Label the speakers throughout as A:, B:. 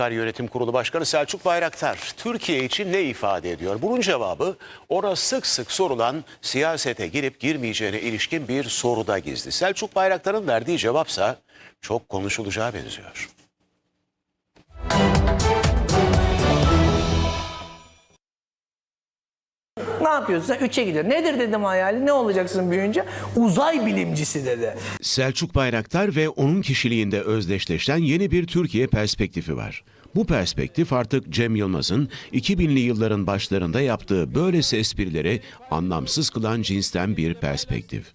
A: Baykar Yönetim Kurulu Başkanı Selçuk Bayraktar Türkiye için ne ifade ediyor? Bunun cevabı ona sık sık sorulan siyasete girip girmeyeceğine ilişkin bir soruda gizli. Selçuk Bayraktar'ın verdiği cevapsa çok konuşulacağı benziyor.
B: Ne yapıyorsun sen? Üçe gidiyor. Nedir dedim hayali? Ne olacaksın büyüyünce? Uzay bilimcisi dedi.
A: Selçuk Bayraktar ve onun kişiliğinde özdeşleşen yeni bir Türkiye perspektifi var. Bu perspektif artık Cem Yılmaz'ın 2000'li yılların başlarında yaptığı böylesi esprileri anlamsız kılan cinsten bir perspektif.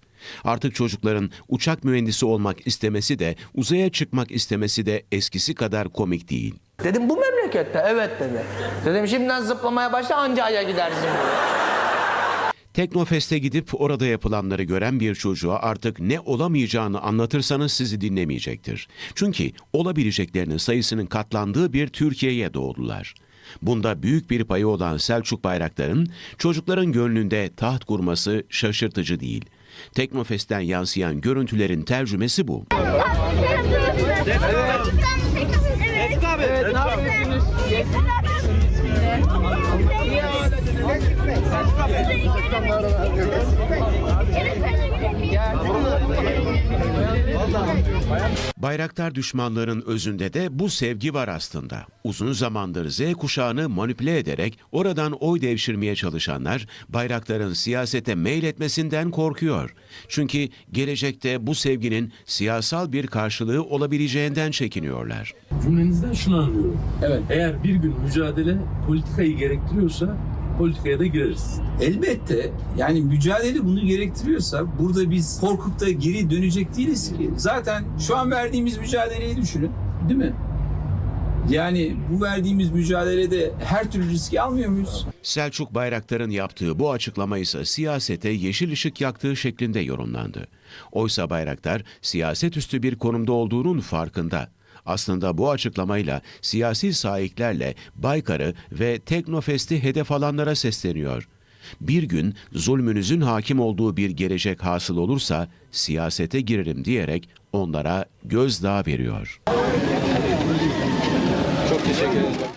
A: Artık çocukların uçak mühendisi olmak istemesi de uzaya çıkmak istemesi de eskisi kadar komik değil.
B: Dedim bu memlekette. Evet dedi. Dedim şimdiden zıplamaya başla anca aya gidersin.
A: Teknofest'e gidip orada yapılanları gören bir çocuğa artık ne olamayacağını anlatırsanız sizi dinlemeyecektir. Çünkü olabileceklerinin sayısının katlandığı bir Türkiye'ye doğdular. Bunda büyük bir payı olan Selçuk Bayraktar'ın çocukların gönlünde taht kurması şaşırtıcı değil. Teknofest'ten yansıyan görüntülerin tercümesi bu.
C: Evet. Evet. Ne yapıyorsunuz?
A: Bayraktar düşmanların özünde de bu sevgi var aslında. Uzun zamandır Z kuşağını manipüle ederek oradan oy devşirmeye çalışanlar Bayraktar'ın siyasete meyletmesinden korkuyor. Çünkü gelecekte bu sevginin siyasal bir karşılığı olabileceğinden çekiniyorlar.
D: Cümlenizden şunu anlıyorum. Evet. Eğer bir gün mücadele politikayı gerektiriyorsa politikaya da gireriz.
E: Elbette yani mücadele bunu gerektiriyorsa burada biz korkup da geri dönecek değiliz ki. Zaten şu an verdiğimiz mücadeleyi düşünün değil mi? Yani bu verdiğimiz mücadelede her türlü riski almıyor muyuz?
A: Selçuk Bayraktar'ın yaptığı bu açıklama ise siyasete yeşil ışık yaktığı şeklinde yorumlandı. Oysa Bayraktar siyaset üstü bir konumda olduğunun farkında. Aslında bu açıklamayla siyasi sahiplerle Baykar'ı ve Teknofest'i hedef alanlara sesleniyor. Bir gün zulmünüzün hakim olduğu bir gelecek hasıl olursa siyasete girerim diyerek onlara gözdağı veriyor.
F: Çok teşekkür ederim.